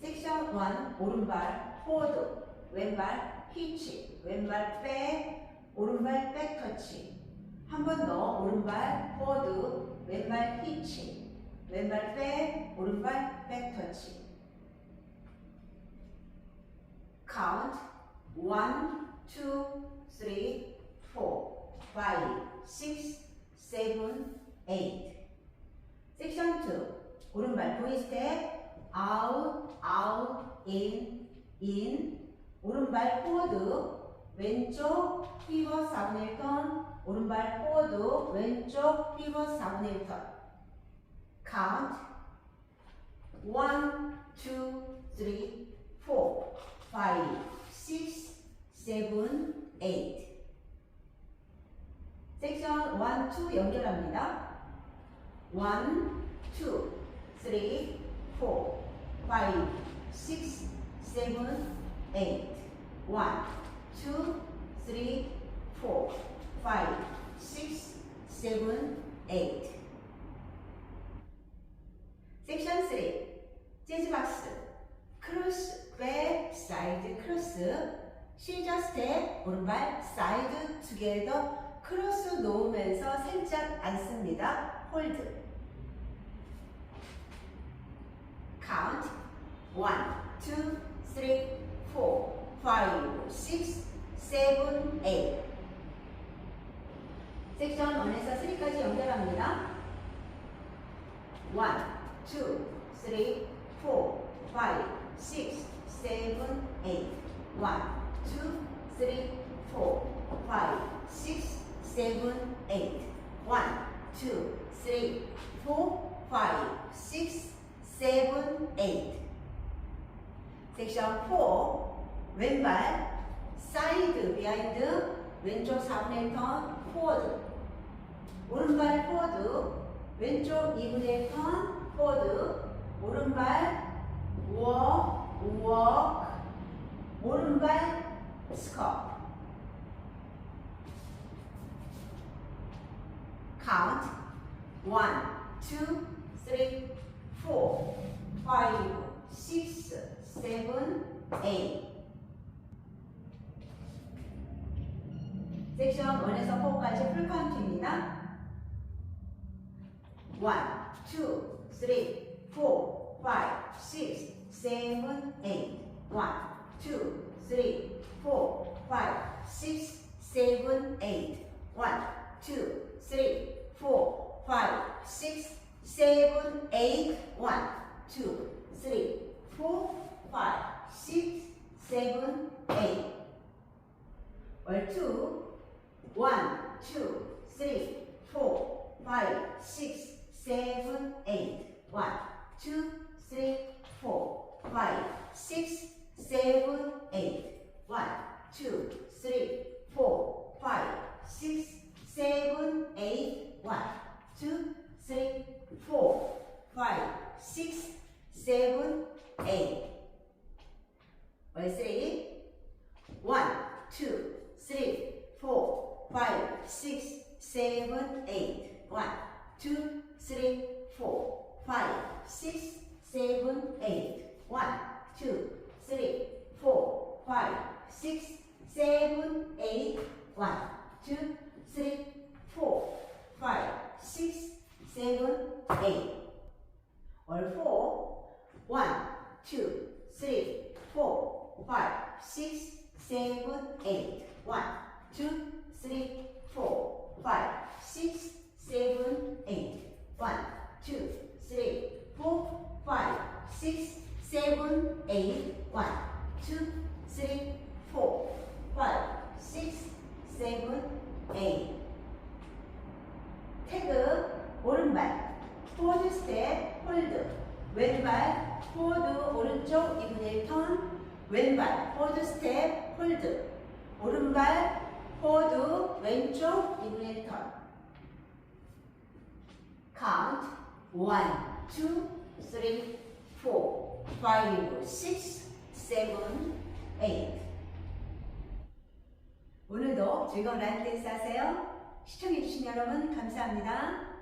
섹션 1 오른발 포워드 왼발 히치 왼발 백 오른발 백 터치 한 번 더 오른발 포워드 왼발 히치 왼발 백 오른발 백 터치 count. 1 2 3 4 5 6 7 8 섹션 2 오른발 보이 스텝 out, out, in, in. 오른발 포워드 왼쪽 피벗 4분의 1턴 오른발 포워드 왼쪽 피벗 4분의 1턴 count. 1, 2, 3, 4, 5, 6, 7, 8 섹션 1, 2 연결합니다. 1, 2, 3, 4, 5, 6, 7, 8. 1, 2, 3, 4, 5, 6, 7, 8. 섹션 3. 재즈박스. 크로스, 백, 사이드, 크로스. 시저 스텝, 오른발, 사이드, 투게더, 크로스 놓으면서 살짝 앉습니다. 홀드. count one, two, three, four, five, six, seven, eight. 섹션 1에서 3까지 연결합니다. one, two, three, four, five, six, seven, eight. one, two, three, four, five, six, seven, eight. one, two, three, four, five, six, seven, eight. 섹션 4 왼발 사이드 비하인드 왼쪽 4분의 1턴 포워드 오른발 포워드 왼쪽 2분의 1턴 포워드 오른발 워크 워크 오른발 스커트 count one, two, three, four, five, six, seven, eight. 섹션 1에서 4까지 풀 카운트입니다. One, two, three, four, five, six, seven, eight. One, two, three, four, five, six, seven, eight. One, two, three, four, five, six, seven, eight. One, two, three, four, five, six, seven, eight. Or two. two, one, two, three, four, five, six, seven, eight. One, two, three, four, five, six, seven, eight. One, two, three, four, five, six, seven, eight. One, two, three, four, five, six, seven, eight. Let's say One, two, three, four, five, six, seven, six, seven, eight. One, two, three, four, five, six, seven, eight. One, two, three, four, five, six, seven, eight. Or four. One, two, three, four, five, six, seven, eight. One, two, three, four, five, six, seven, eight. One, two, three, 4, 5, 6, 7, 8. 1, 2, 3, 4, 5, 6, 7, 8. 태그 오른발 포워드 스텝 홀드 왼발 포워드 오른쪽 2분의 1 턴 왼발 포워드 스텝 홀드 오른발 포워드 왼쪽 이분의 턴. count 1, 2, 3, 4, 5, 6, 7, 8. 오늘도 즐거운 라이프 댄스 하세요. 시청해주신 여러분 감사합니다.